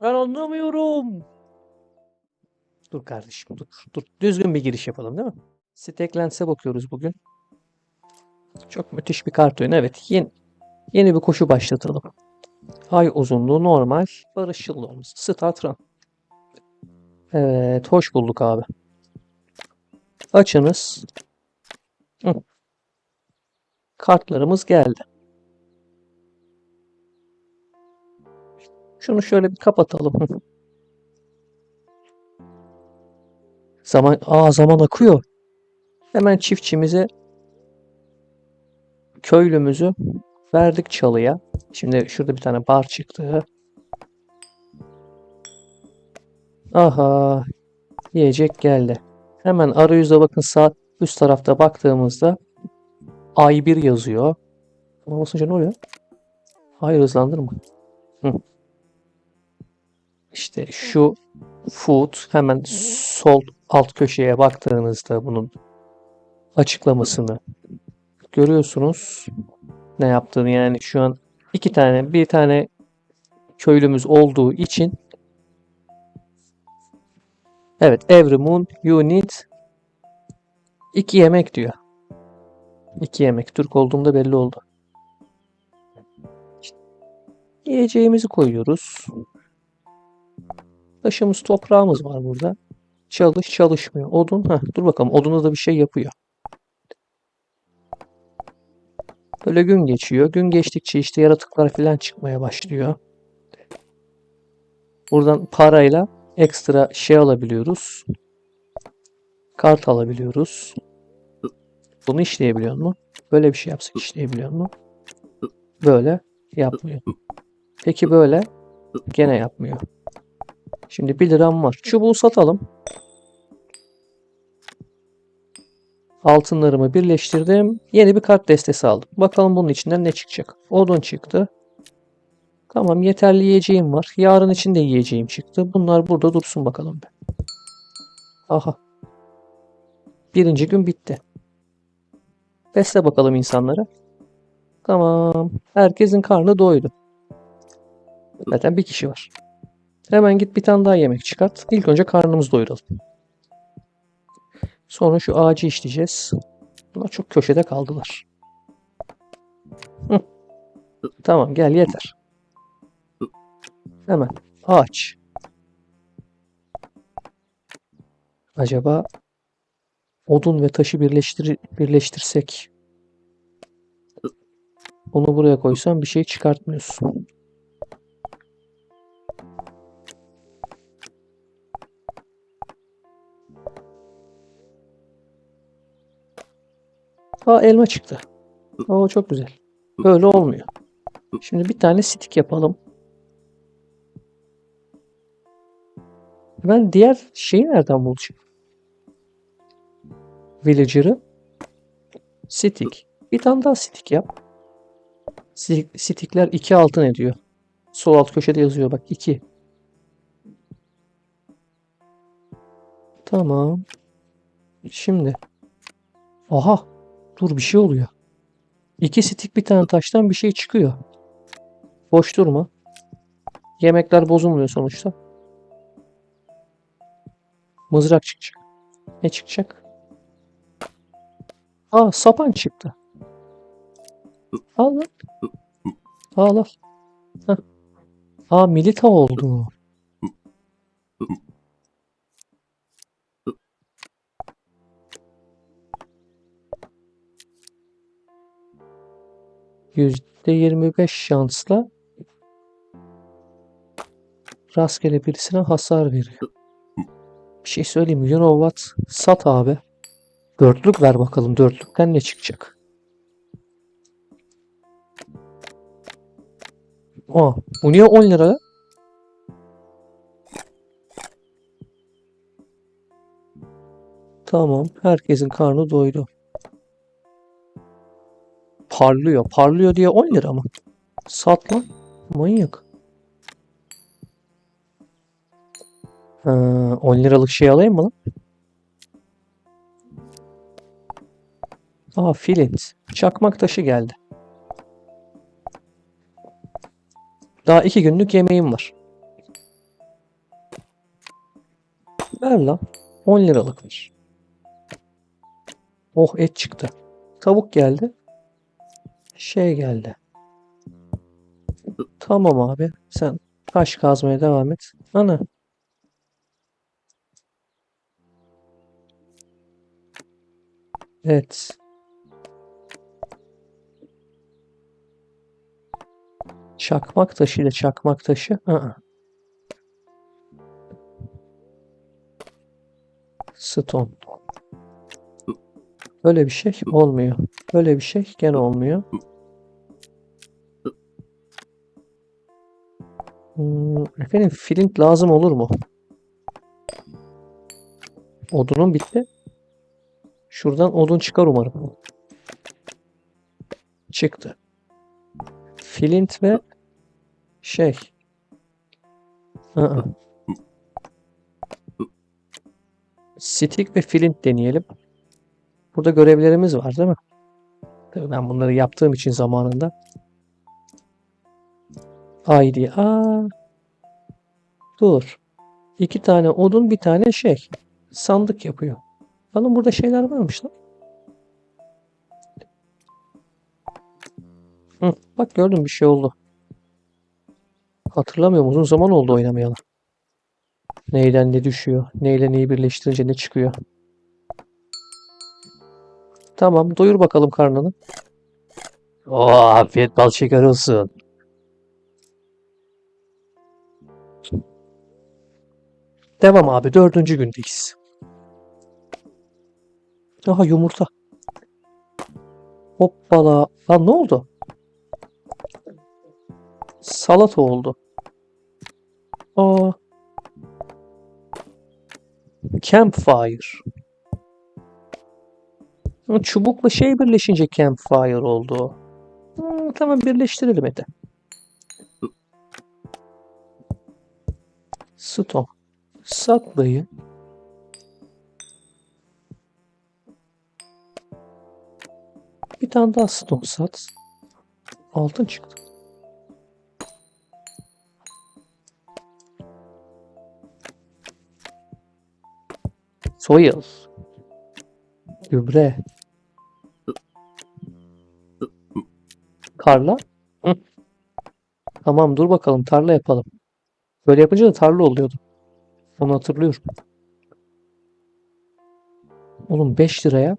Ben anlamıyorum. Dur kardeşim dur. Dur. Düzgün bir giriş yapalım değil mi? Stacklands'e bakıyoruz bugün. Çok müthiş bir kart oyunu. Evet. Yeni, yeni bir koşu başlatalım. Ay uzunluğu normal. Barışçıl olması. Start run. Evet. Hoş bulduk abi. Açınız. Hı. Kartlarımız geldi. Şunu şöyle bir kapatalım. Zaman, aa zaman akıyor. Hemen çiftçimize köylümüzü verdik çalıya. Şimdi şurada bir tane bar çıktı. Aha, yiyecek geldi. Hemen arayüze bakın sağ üst tarafta baktığımızda I1 yazıyor. Ama basınca ne oluyor? Hayır hızlandırma. Hı. İşte şu food hemen sol alt köşeye baktığınızda bunun açıklamasını görüyorsunuz. Ne yaptığını yani şu an iki tane bir tane köylümüz olduğu için evet every moon you need iki yemek diyor. İki yemek. Türk olduğumda belli oldu. İşte yiyeceğimizi koyuyoruz. Taşımız toprağımız var burada. Çalış çalışmıyor. Odun. Heh, dur bakalım. Oduna da bir şey yapıyor. Böyle gün geçiyor. Gün geçtikçe işte yaratıklar falan çıkmaya başlıyor. Buradan parayla ekstra şey alabiliyoruz. Kart alabiliyoruz. Bunu işleyebiliyor mu? Böyle bir şey yapsak işleyebiliyor mu? Böyle yapmıyor. Peki böyle gene yapmıyor. Şimdi 1 liram var. Çubuğu satalım. Altınlarımı birleştirdim. Yeni bir kart destesi aldım. Bakalım bunun içinden ne çıkacak. Odun çıktı. Tamam yeterli yiyeceğim var. Yarın için de yiyeceğim çıktı. Bunlar burada dursun bakalım. Bir. Aha. Birinci gün bitti. Besle bakalım insanları. Tamam. Herkesin karnı doydu. Zaten bir kişi var. Hemen git bir tane daha yemek çıkart. İlk önce karnımızı doyuralım. Sonra şu ağacı işleyeceğiz. Bunlar çok köşede kaldılar. Tamam gel yeter. Hemen ağaç. Acaba odun ve taşı birleştir birleştirsek onu buraya koysam bir şey çıkartmıyorsun. Aa elma çıktı. Oo çok güzel. Böyle olmuyor. Şimdi bir tane stick yapalım. Ben diğer şeyi nereden bulacağım? Villager'ı. Stick. Bir tane daha stick yap. Stick- Stickler 2 altın ediyor. Sol alt köşede yazıyor bak 2. Tamam. Şimdi. Aha. Dur bir şey oluyor. İki stick bir tane taştan bir şey çıkıyor. Boş durma. Yemekler bozulmuyor sonuçta. Mızrak çıkacak. Ne çıkacak? Aa sapan çıktı. Al lan. Al. Aa milita oldu. %25 şansla rastgele birisine hasar veriyor. Bir şey söyleyeyim mi? What? Sat abi. Dörtlük ver bakalım. Dörtlükten ne çıkacak? Aa, bu niye 10 lira? Tamam. Herkesin karnı doydu. Parlıyor. Parlıyor diye 10 lira mı? Sat lan. Manyak. Ha, 10 liralık şey alayım mı lan? Aa flint. Çakmak taşı geldi. Daha iki günlük yemeğim var. Ver lan. 10 liralık ver. Oh et çıktı. Tavuk geldi. Şey geldi. Tamam abi. Sen taş kazmaya devam et. Ana. Evet. Çakmak taşı ile çakmak taşı. Aa. Stone. Böyle bir şey olmuyor. Böyle bir şey gene olmuyor. Hmm, efendim flint lazım olur mu? Odunum bitti. Şuradan odun çıkar umarım. Çıktı. Flint ve şey. Aa. Stick ve flint deneyelim. Burada görevlerimiz var değil mi? Tabii ben bunları yaptığım için zamanında. ID. Aa. Dur. İki tane odun bir tane şey. Sandık yapıyor. Bakalım burada şeyler varmış lan. Hı, bak gördüm bir şey oldu. Hatırlamıyorum uzun zaman oldu oynamayalı. Neyden ne düşüyor? Neyle neyi birleştirince ne çıkıyor? Tamam doyur bakalım karnını. Oo, afiyet bal şeker olsun. Devam abi dördüncü gündeyiz. Aha yumurta. Hoppala. Lan ne oldu? Salata oldu. Aa. Campfire. Çubukla şey birleşince campfire oldu. Hmm, tamam birleştirelim hadi. Stone. Saklayın. Bir tane daha stone sat. Altın çıktı. Soil. Gübre. Tarla. Hı. Tamam dur bakalım tarla yapalım. Böyle yapınca da tarla oluyordu. Onu hatırlıyorum. Oğlum 5 liraya.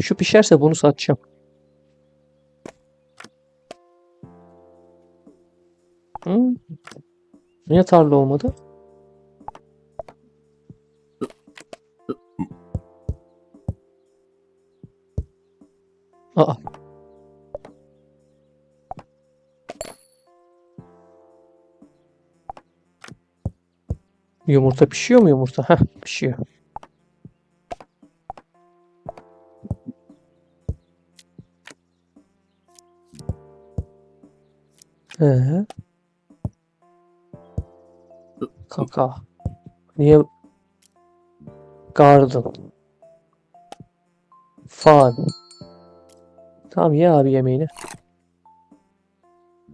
Şu pişerse bunu satacağım. Hı? Niye tarla olmadı? Aa. Yumurta pişiyor mu yumurta? Heh, pişiyor. Ee? Kaka. Niye? Garden. Farm. Tamam ye abi yemeğini.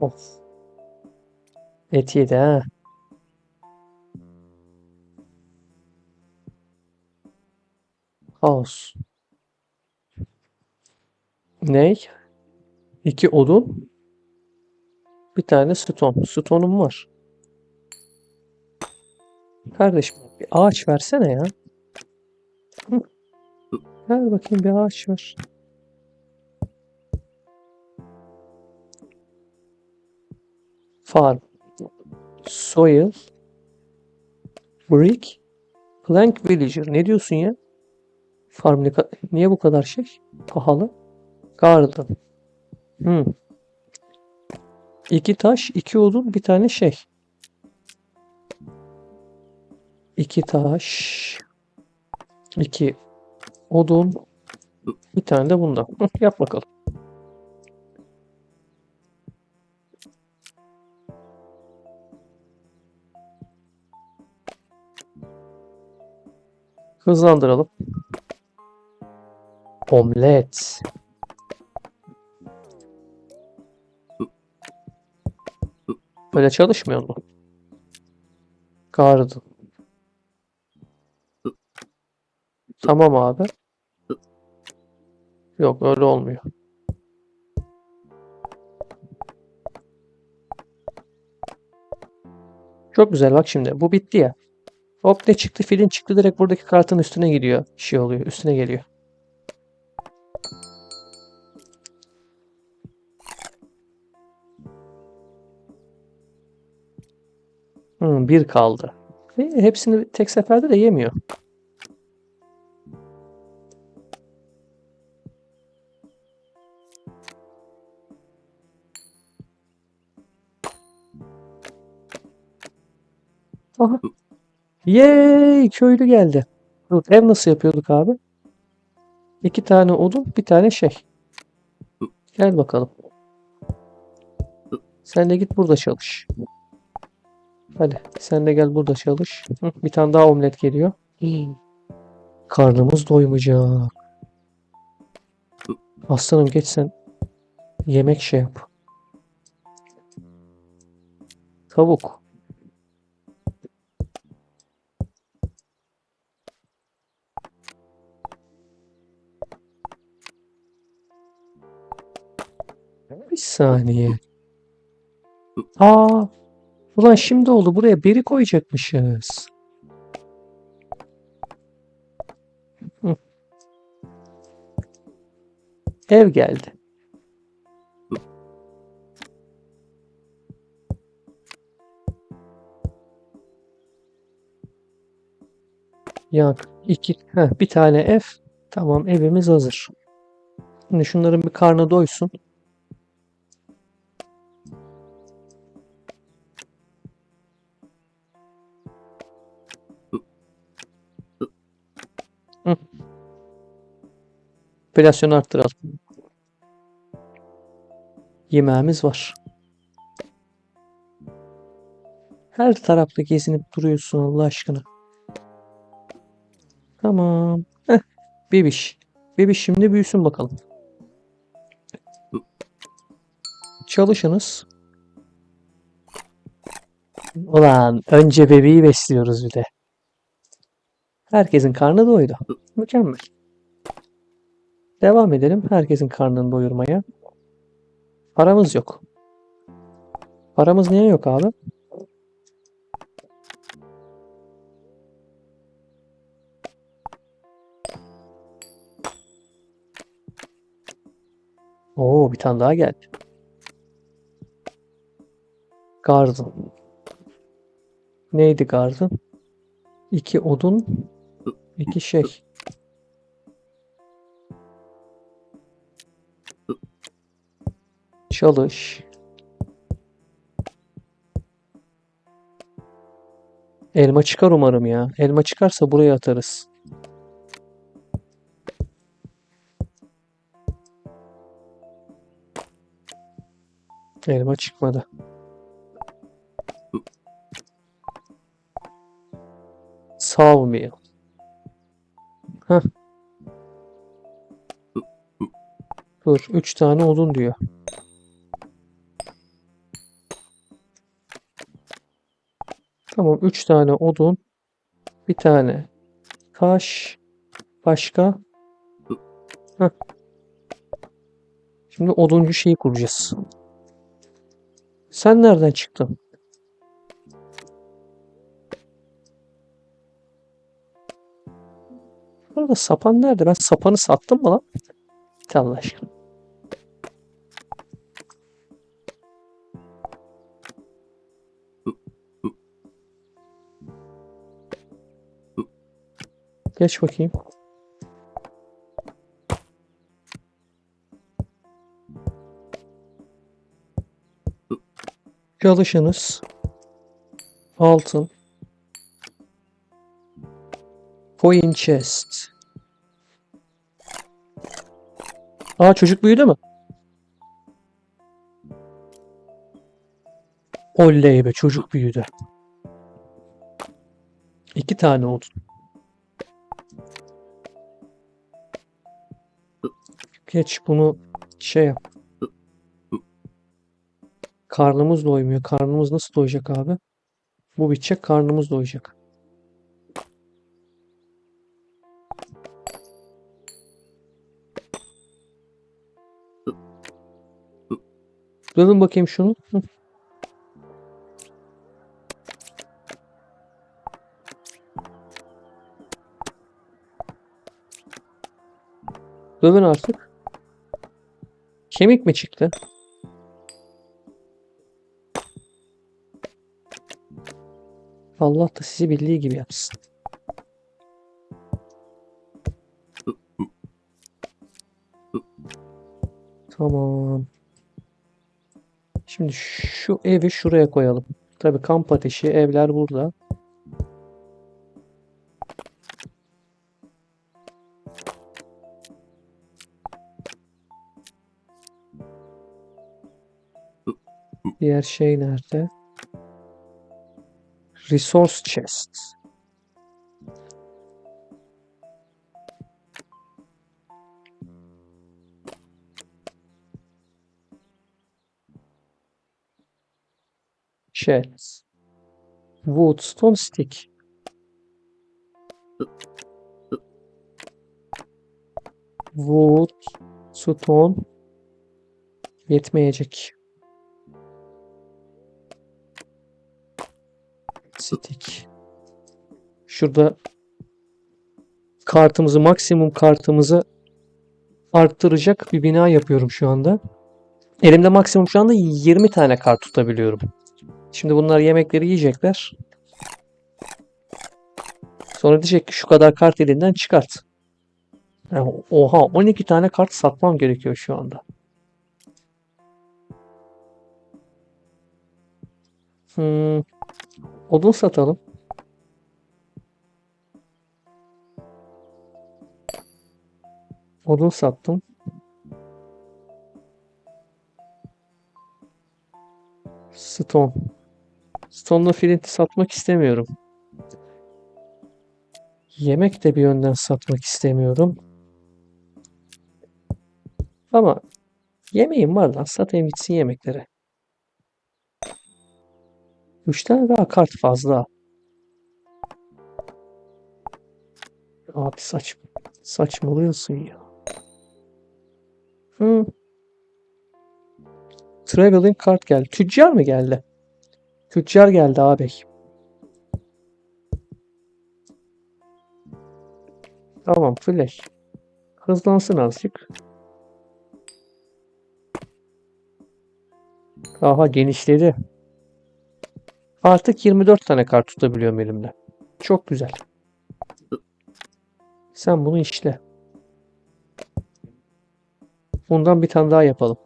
Of. Et yedi ha. House. Ney? İki odun. Bir tane stone. Stone'um var. Kardeşim bir ağaç versene ya. Hı. Ver bakayım bir ağaç ver. Farm. Soil. Brick. Plank Villager. Ne diyorsun ya? Farm ne ka- niye bu kadar şey? Pahalı. Garden. Hmm. İki taş, iki odun, bir tane şey. İki taş, iki odun, bir tane de bundan. Yap bakalım. Hızlandıralım. Omlet. Böyle çalışmıyor mu? Garden. Tamam abi. Yok öyle olmuyor. Çok güzel bak şimdi. Bu bitti ya. Hop ne çıktı? Filin çıktı direkt buradaki kartın üstüne gidiyor. Şey oluyor. Üstüne geliyor. Bir kaldı. E, hepsini tek seferde de yemiyor. Aha. Yay! Köylü geldi. Dur, ev nasıl yapıyorduk abi? İki tane odun, bir tane şey. Gel bakalım. Sen de git burada çalış. Hadi sen de gel burada çalış. Bir tane daha omlet geliyor. Karnımız doymayacak. Aslanım geç sen yemek şey yap. Tavuk. Bir saniye. Aa, ulan şimdi oldu. Buraya beri koyacakmışız. Hı. Ev geldi. Yak. iki, heh, bir tane ev. Tamam evimiz hazır. Şimdi şunların bir karnı doysun. Hı. Enflasyonu arttıralım. Yemeğimiz var. Her tarafta gezinip duruyorsun Allah aşkına. Tamam. Heh, bebiş. Bebiş şimdi büyüsün bakalım. Çalışınız. Ulan önce bebeği besliyoruz bir de. Herkesin karnı doydu. Mükemmel. Devam edelim herkesin karnını doyurmaya. Paramız yok. Paramız niye yok abi? Oo bir tane daha geldi. Garden. Neydi garden? İki odun, iki şey. Çalış. Elma çıkar umarım ya. Elma çıkarsa buraya atarız. Elma çıkmadı. Sawmill. Heh. Dur, üç tane odun diyor. Tamam, üç tane odun, bir tane taş, başka. Heh. Şimdi oduncu şeyi kuracağız. Sen nereden çıktın? Arada sapan nerede? Ben sapanı sattım mı lan? Allah aşkına. Geç bakayım. Çalışınız. Altın. Coin chest. Aa çocuk büyüdü mü? Oley be çocuk büyüdü. İki tane oldu. Geç bunu şey yap. Karnımız doymuyor. Karnımız nasıl doyacak abi? Bu bitecek, karnımız doyacak. Dönün bakayım şunu. Hı. Dövün artık. Kemik mi çıktı? Allah da sizi bildiği gibi yapsın. Tamam. Şimdi şu evi şuraya koyalım. Tabii kamp ateşi, evler burada. Diğer şey nerede? Resource chest. Shells. Wood, stone stick. Wood, stone yetmeyecek. Stick. Şurada kartımızı, maksimum kartımızı arttıracak bir bina yapıyorum şu anda. Elimde maksimum şu anda 20 tane kart tutabiliyorum. Şimdi bunlar yemekleri yiyecekler. Sonra diyecek ki şu kadar kart elinden çıkart. Yani oha 12 tane kart satmam gerekiyor şu anda. Hmm, odun satalım. Odun sattım. Stone. Stone'la flinti satmak istemiyorum. Yemek de bir yönden satmak istemiyorum. Ama yemeğim var lan. Satayım gitsin yemeklere. Üç tane daha kart fazla. Abi saç saçmalıyorsun ya. Hı. Traveling kart geldi. Tüccar mı geldi? Tüccar geldi abi. Tamam flash. Hızlansın azıcık. Aha genişledi. Artık 24 tane kart tutabiliyorum elimde. Çok güzel. Sen bunu işle. Bundan bir tane daha yapalım.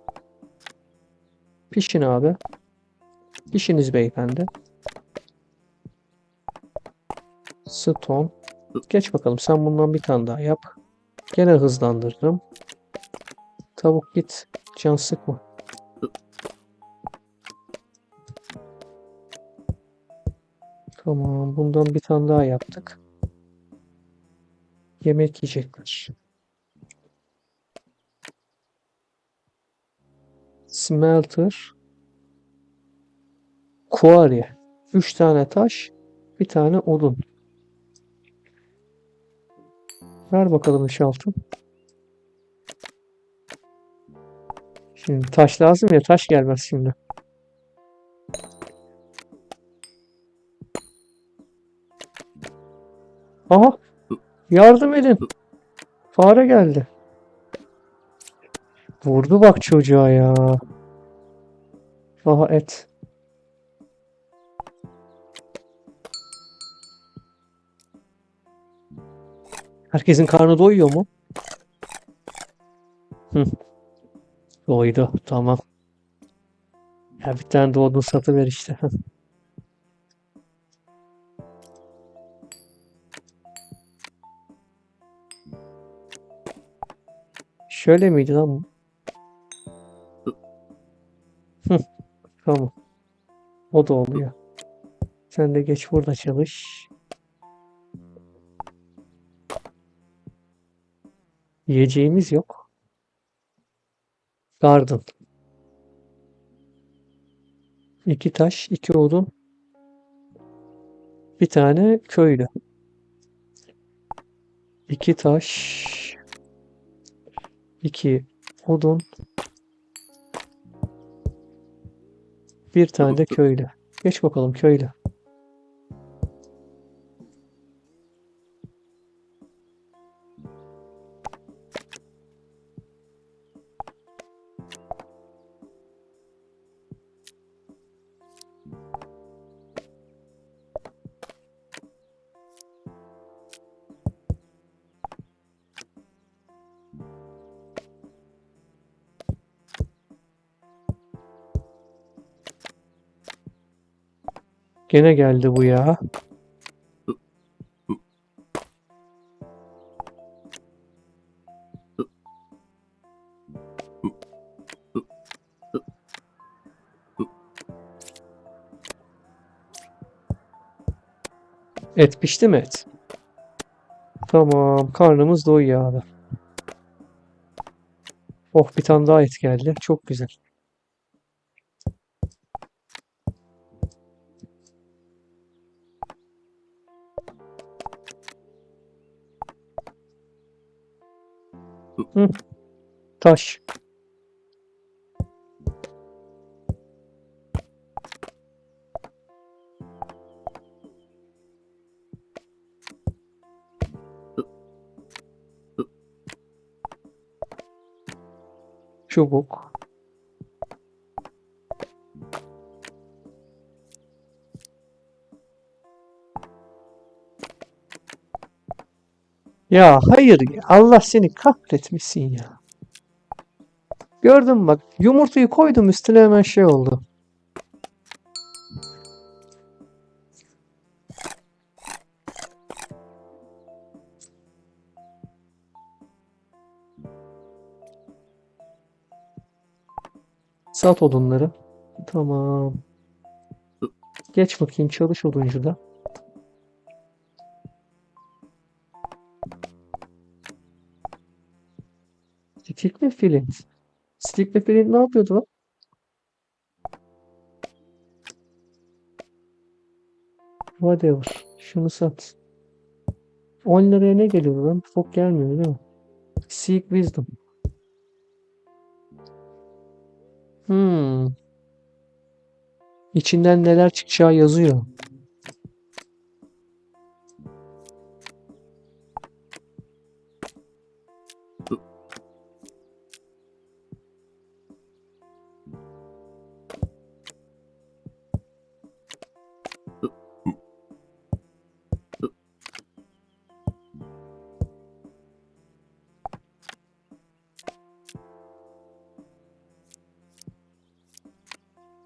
Pişin abi. Pişiniz beyefendi. Stone. Geç bakalım sen bundan bir tane daha yap. Gene hızlandırdım. Tavuk git. Can sıkma. Tamam. Bundan bir tane daha yaptık. Yemek yiyecekler. Smelter. Quarry. 3 tane taş. Bir tane odun. Ver bakalım altın. Şimdi taş lazım ya taş gelmez şimdi. Aha yardım edin. Fare geldi. Vurdu bak çocuğa ya. Aha et. Herkesin karnı doyuyor mu? Hı. Doydu. Tamam. Ya bir tane de odun satıver işte. Şöyle miydi lan. Tamam. O da oluyor. Sen de geç burada çalış. Yiyeceğimiz yok. Garden. İki taş, iki odun. Bir tane köylü. İki taş. iki odun. Bir tane de köylü. Geç bakalım köylü. Gene geldi bu ya. Et pişti mi et? Tamam, karnımız doyuyor abi. Oh bir tane daha et geldi. Çok güzel. Hı. Taş. Çubuk. Ya hayır. Allah seni kahretmesin ya. Gördün bak yumurtayı koydum üstüne hemen şey oldu. Sat odunları. Tamam. Geç bakayım çalış oduncuda. Stick ve flint. Stick ve flint ne yapıyordu? Whatever. Şunu sat. 10 liraya ne geliyor lan? Çok gelmiyor değil mi? Seek wisdom. Hmm. İçinden neler çıkacağı yazıyor.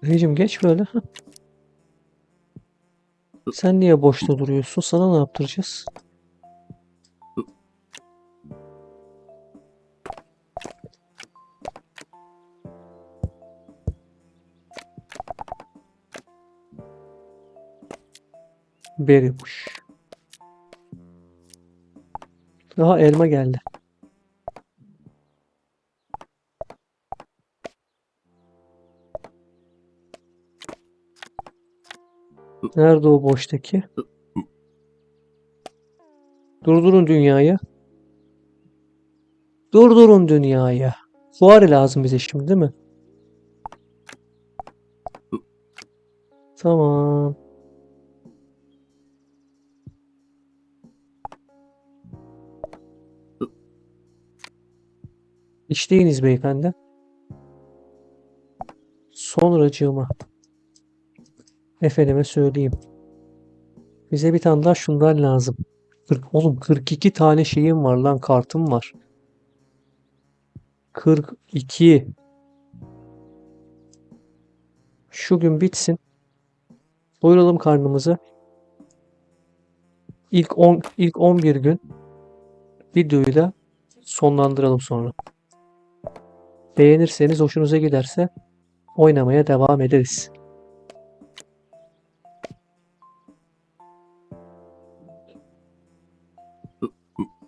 Ricim geç böyle. Sen niye boşta duruyorsun? Sana ne yaptıracağız? Berrybush. Aha elma geldi. Nerede o boştaki? Durdurun dünyayı. Durdurun dünyayı. Fuari lazım bize şimdi değil mi? Tamam. İşteyiniz beyefendi. Sonracığıma. Efendime söyleyeyim. Bize bir tane daha şundan lazım. 40, oğlum 42 tane şeyim var lan kartım var. 42. Şu gün bitsin. Doyuralım karnımızı. İlk 10 ilk 11 gün videoyla sonlandıralım sonra. Beğenirseniz hoşunuza giderse oynamaya devam ederiz.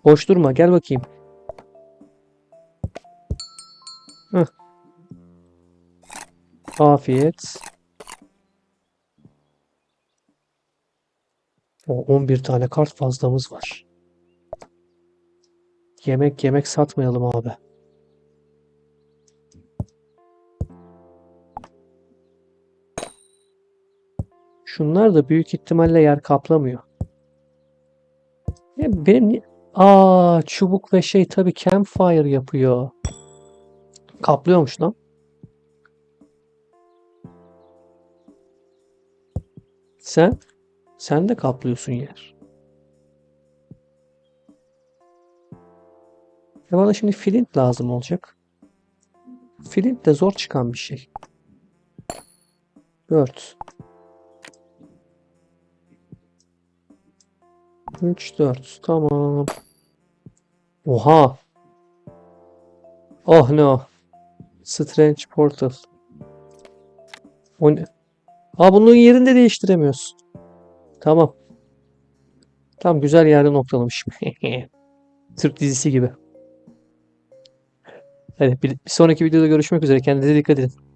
Boş durma gel bakayım. Heh. Afiyet. O 11 tane kart fazlamız var. Yemek yemek satmayalım abi. Şunlar da büyük ihtimalle yer kaplamıyor. Ya benim Aa çubuk ve şey tabii campfire yapıyor. Kaplıyormuş lan. Sen sen de kaplıyorsun yer. Ya bana şimdi flint lazım olacak. Flint de zor çıkan bir şey. 4 3 4 tamam. Oha. Oh no. Strange Portal. O ne? Aa bunun yerini de değiştiremiyorsun. Tamam. Tam güzel yerde noktalamış. Türk dizisi gibi. Hadi bir, bir sonraki videoda görüşmek üzere. Kendinize dikkat edin.